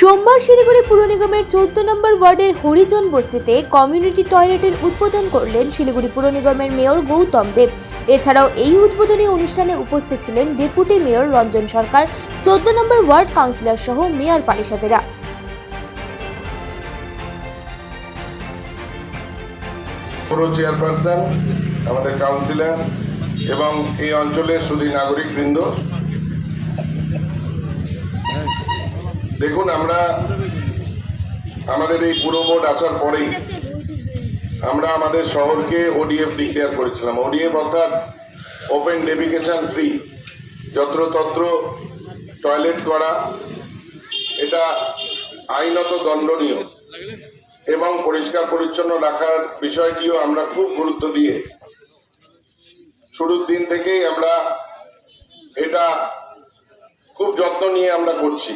সোমবার শিলিগুড়ি পুর নিগমের চোদ্দ নম্বর ওয়ার্ডের হরিজন বস্তিতে কমিউনিটি টয়লেটের উদ্বোধন করলেন শিলিগুড়ি পুর নিগমের মেয়র গৌতম দেব। এছাড়াও এই উদ্বোধনী অনুষ্ঠানে উপস্থিত ছিলেন ডেপুটি মেয়র রঞ্জন সরকার, চোদ্দ নম্বর ওয়ার্ড কাউন্সিলর সহ মেয়র পারিষদেরা চেয়ারপারসন, আমাদের কাউন্সিলর এবং এই অঞ্চলের শুধু নাগরিকবৃন্দ দেখুন, আমরা আমাদের এই পুরো বোর্ড আসার পরেই আমরা আমাদের শহরকে ওডিএফ ডিক্লেয়ার করেছিলাম। ওডিএফ অর্থাৎ ওপেন ডেফিকেশন ফ্রি যত্রতত্র টয়লেট করা, এটা আইনত দণ্ডনীয় এবং পরিষ্কার পরিচ্ছন্ন রাখার বিষয়টিও আমরা খুব গুরুত্ব দিয়ে শুরুর দিন থেকেই আমরা এটা খুব যত্ন নিয়ে আমরা করছি।